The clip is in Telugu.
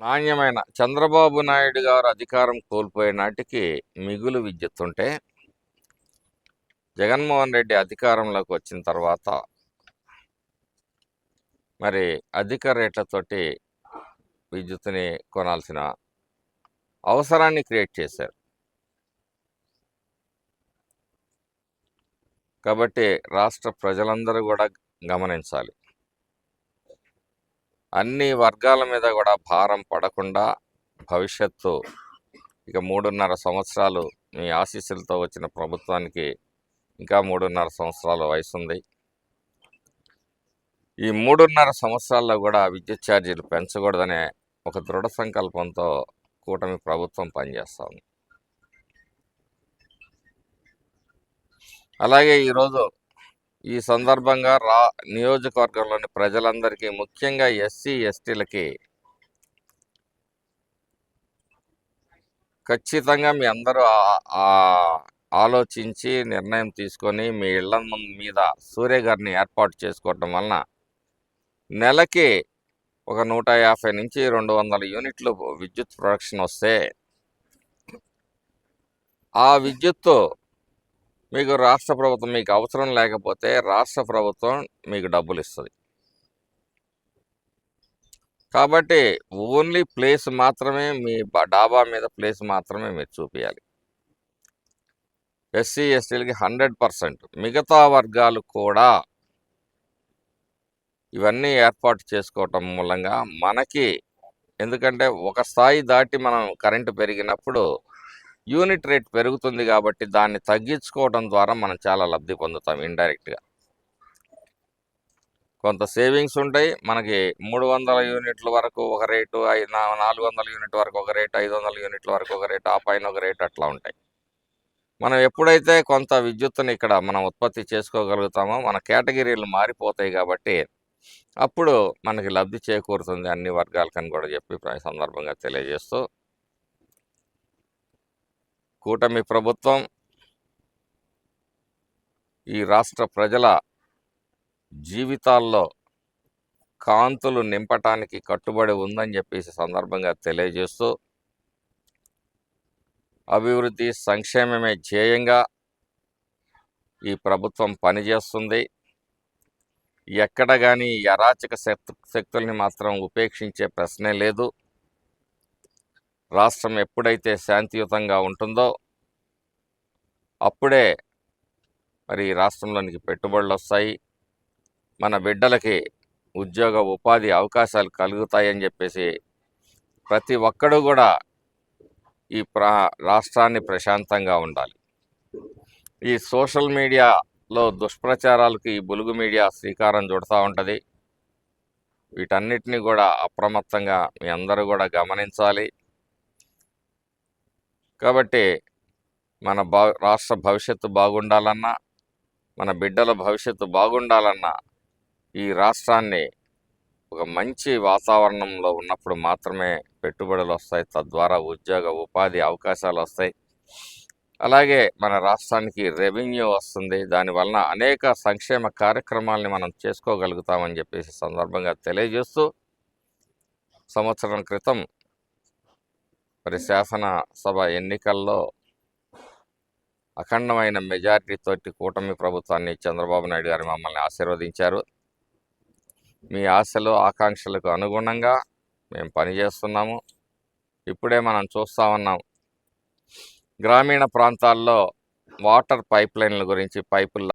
నాణ్యమైన చంద్రబాబు నాయుడు గారు అధికారం కోల్పోయే నాటికి మిగులు విద్యుత్తుంటే జగన్మోహన్ రెడ్డి అధికారంలోకి వచ్చిన తర్వాత మరి అధిక రేట్లతోటి విద్యుత్తుని కొనాల్సిన అవసరాన్ని క్రియేట్ చేశారు. కాబట్టి రాష్ట్ర ప్రజలందరూ కూడా గమనించాలి. అన్ని వర్గాల మీద కూడా భారం పడకుండా భవిష్యత్తు ఇక మూడున్నర సంవత్సరాలు మీ ఆశీస్సులతో వచ్చిన ప్రభుత్వానికి ఇంకా మూడున్నర సంవత్సరాల వయసు ఉంది ఈ మూడున్నర సంవత్సరాల్లో కూడా విద్యుత్ ఛార్జీలు పెంచకూడదనే ఒక దృఢ సంకల్పంతో కూటమి ప్రభుత్వం పనిచేస్తా ఉంది అలాగే ఈరోజు ఈ సందర్భంగా రా నియోజకవర్గంలోని ప్రజలందరికీ ముఖ్యంగా ఎస్సీ ఎస్టీలకి ఖచ్చితంగా మీ అందరూ ఆలోచించి నిర్ణయం తీసుకొని మీ ఇళ్ళ ముందు మీద సూర్య గారిని ఏర్పాటు చేసుకోవటం వలన నెలకి ఒక నూట యాభై నుంచి రెండు వందల యూనిట్లు విద్యుత్ ప్రొడక్షన్ వస్తే ఆ విద్యుత్తు మీకు రాష్ట్ర ప్రభుత్వం మీకు అవసరం లేకపోతే రాష్ట్ర ప్రభుత్వం మీకు డబ్బులు ఇస్తుంది కాబట్టి ఓన్లీ ప్లేస్ మాత్రమే మీ డాబా మీద ప్లేస్ మాత్రమే మీరు చూపించాలి ఎస్సీ ఎస్టీలకి హండ్రెడ్ పర్సెంట్. మిగతా వర్గాలు కూడా ఇవన్నీ ఏర్పాటు చేసుకోవటం మూలంగా మనకి ఎందుకంటే ఒక స్థాయి దాటి మనం కరెంటు పెరిగినప్పుడు యూనిట్ రేట్ పెరుగుతుంది కాబట్టి దాన్ని తగ్గించుకోవడం ద్వారా మనం చాలా లబ్ధి పొందుతాం ఇండైరెక్ట్గా కొంత సేవింగ్స్ ఉంటాయి. మనకి మూడు వందల యూనిట్ల వరకు ఒక రేటు నాలుగు వందల యూనిట్ వరకు ఒక రేటు ఐదు వందల యూనిట్ల వరకు ఒక రేటు ఆ పైన ఒక రేటు అట్లా ఉంటాయి. మనం ఎప్పుడైతే కొంత విద్యుత్తుని ఇక్కడ మనం ఉత్పత్తి చేసుకోగలుగుతామో మన కేటగిరీలు మారిపోతాయి కాబట్టి అప్పుడు మనకి లబ్ధి చేకూరుతుంది అన్ని వర్గాలకని కూడా చెప్పి సందర్భంగా తెలియజేస్తూ కూటమి ప్రభుత్వం ఈ రాష్ట్ర ప్రజల జీవితాల్లో కాంతులు నింపటానికి కట్టుబడి ఉందని చెప్పేసి సందర్భంగా తెలియజేస్తూ అభివృద్ధి సంక్షేమమే ధ్యేయంగా ఈ ప్రభుత్వం పనిచేస్తుంది. ఎక్కడ కానీ అరాచక శక్తు శక్తుల్ని మాత్రం ఉపేక్షించే ప్రశ్నే లేదు. రాష్ట్రం ఎప్పుడైతే శాంతియుతంగా ఉంటుందో అప్పుడే మరి ఈ రాష్ట్రంలోనికి పెట్టుబడులు వస్తాయి. మన బిడ్డలకి ఉద్యోగ ఉపాధి అవకాశాలు కలుగుతాయని చెప్పేసి ప్రతి ఒక్కడు కూడా ఈ ప్రా రాష్ట్రాన్ని ప్రశాంతంగా ఉండాలి. ఈ సోషల్ మీడియాలో దుష్ప్రచారాలకి ఈ బులుగు మీడియా శ్రీకారం చుడతా ఉంటుంది. వీటన్నిటిని కూడా అప్రమత్తంగా మీ అందరూ కూడా గమనించాలి. కాబట్టి మన భా రాష్ట్ర భవిష్యత్తు బాగుండాలన్నా మన బిడ్డల భవిష్యత్తు బాగుండాలన్నా ఈ రాష్ట్రాన్ని ఒక మంచి వాతావరణంలో ఉన్నప్పుడు మాత్రమే పెట్టుబడులు వస్తాయి. తద్వారా ఉద్యోగ ఉపాధి అవకాశాలు వస్తాయి. అలాగే మన రాష్ట్రానికి రెవెన్యూ వస్తుంది. దానివలన అనేక సంక్షేమ కార్యక్రమాల్ని మనం చేసుకోగలుగుతామని చెప్పేసి సందర్భంగా తెలియజేస్తూ సంవత్సరం క్రితం మరి శాసనసభ ఎన్నికల్లో అఖండమైన మెజారిటీతోటి కూటమి ప్రభుత్వాన్ని చంద్రబాబు నాయుడు గారు మమ్మల్ని ఆశీర్వదించారు. మీ ఆశలు ఆకాంక్షలకు అనుగుణంగా మేము పనిచేస్తున్నాము. ఇప్పుడే మనం చూస్తా ఉన్నాం. గ్రామీణ ప్రాంతాల్లో వాటర్ పైప్ లైన్ల గురించి పైపుల